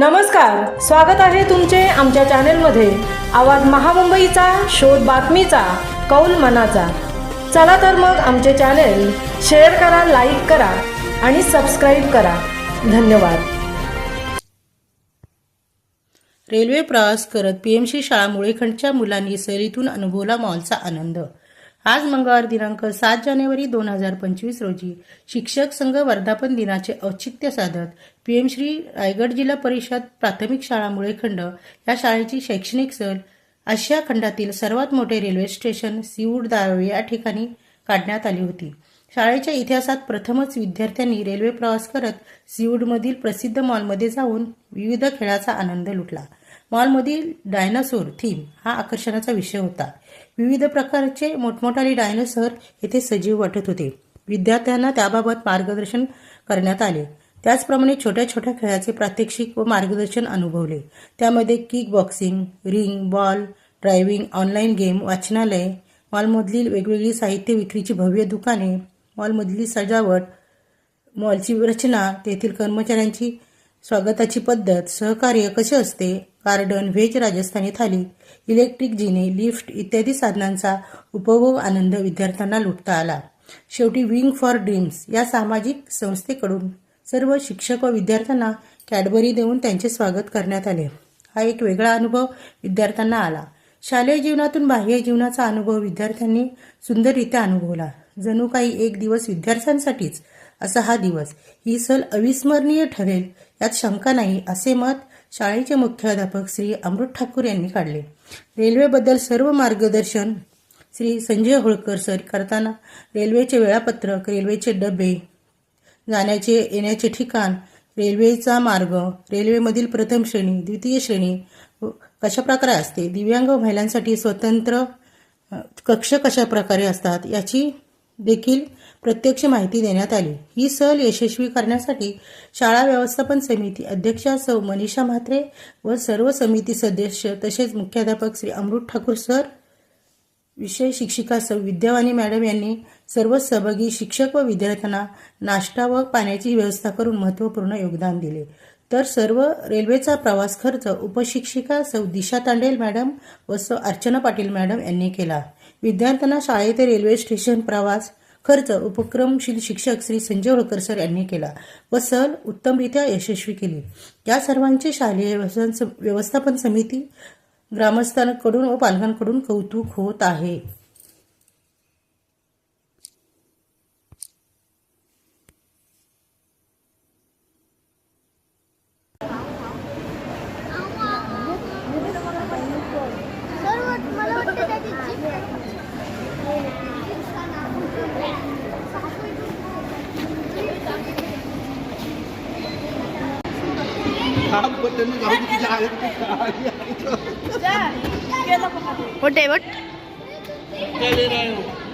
नमस्कार स्वागत आहे तुमचे आमच्या चॅनेलमध्ये. आवाज महामुंबईचा शोध बातमीचा कौल मनाचा. चला तर मग आमचे चॅनेल शेअर करा लाईक करा आणि सबस्क्राईब करा. धन्यवाद. रेल्वे प्रवास करत पीएमसी शाळा मुळेखंडच्या मुलांनी सहलीतून अनुभवला मॉलचा आनंद. आज मंगळवार दिनांक सात जानेवारी दोन हजार पंचवीस रोजी शिक्षक संघ वर्धापन दिनाचे औचित्य साधत पीएम श्री रायगड जिल्हा परिषद प्राथमिक शाळा मुळेखंड या शाळेची शैक्षणिक सहल आशिया खंडातील सर्वात मोठे रेल्वे स्टेशन सिऊड दावे या ठिकाणी काढण्यात आली होती. शाळेच्या इतिहासात प्रथमच विद्यार्थ्यांनी रेल्वे प्रवास करत सिऊडमधील प्रसिद्ध मॉलमध्ये जाऊन विविध खेळाचा आनंद लुटला. मॉलमधील डायनासोर थीम हा आकर्षणाचा विषय होता. विविध प्रकारचे मोठमोठाले डायनासोर येथे सजीव वाटत होते. विद्यार्थ्यांना त्याबाबत मार्गदर्शन करण्यात आले. त्याचप्रमाणे छोट्या छोट्या खेळाचे प्रात्यक्षिक व मार्गदर्शन अनुभवले. त्यामध्ये kick boxing ring ball driving online game वाचनालय मॉलमधील वेगवेगळी साहित्य विक्रीची भव्य दुकाने मॉलमधली सजावट मॉलची रचना तेथील कर्मचाऱ्यांची स्वागताची पद्धत सहकार्य कसे असते garden veg Rajasthani thali electric जिने लिफ्ट इत्यादी साधनांचा उपभोग आनंद विद्यार्थ्यांना लुटता आला. शेवटी विंग फॉर ड्रीम्स या सामाजिक संस्थेकडून सर्व शिक्षक व विद्यार्थ्यांना कॅडबरी देऊन त्यांचे स्वागत करण्यात आले. हा एक वेगळा अनुभव विद्यार्थ्यांना आला. शालेय जीवनातून बाह्य जीवनाचा अनुभव विद्यार्थ्यांनी सुंदररित्या अनुभवला. जणू काही एक दिवस विद्यार्थ्यांसाठीच असा हा दिवस. ही सल अविस्मरणीय ठरेल यात शंका नाही असे मत शाळेचे मुख्याध्यापक श्री अमृत ठाकूर यांनी काढले. रेल्वेबद्दल सर्व मार्गदर्शन श्री संजय होळकर सर करताना रेल्वेचे वेळापत्रक रेल्वेचे डबे जाण्याचे येण्याचे ठिकाण रेल्वेचा मार्ग रेल्वेमधील प्रथम श्रेणी द्वितीय श्रेणी कशा प्रकारे असते दिव्यांग महिलांसाठी स्वतंत्र कक्ष कशा प्रकारे असतात याची देखील प्रत्यक्ष माहिती देण्यात आली. ही सहल यशस्वी करण्यासाठी शाळा व्यवस्थापन समिती अध्यक्षा सौ मनीषा म्हात्रे व सर्व समिती सदस्य तसेच मुख्याध्यापक श्री अमृत ठाकूर सर विषय शिक्षिका सौ विद्यावानी मॅडम यांनी सर्व सहभागी शिक्षक व विद्यार्थ्यांना नाश्ता व पाण्याची व्यवस्था करून महत्त्वपूर्ण योगदान दिले. तर सर्व रेल्वेचा प्रवास खर्च उपशिक्षिका सौ दिशा तांडेल मॅडम व सौ अर्चना पाटील मॅडम यांनी केला. विद्यार्थ्यांना शाळे ते रेल्वे स्टेशन प्रवास खर्च उपक्रमशील शिक्षक श्री संजय होळकर सर यांनी केला व सहल उत्तमरित्या यशस्वी केली. या सर्वांचे शालेय व्यवस्थापन समिती ग्रामस्थांकडून व पालकांकडून कौतुक होत आहे. What day? What? What?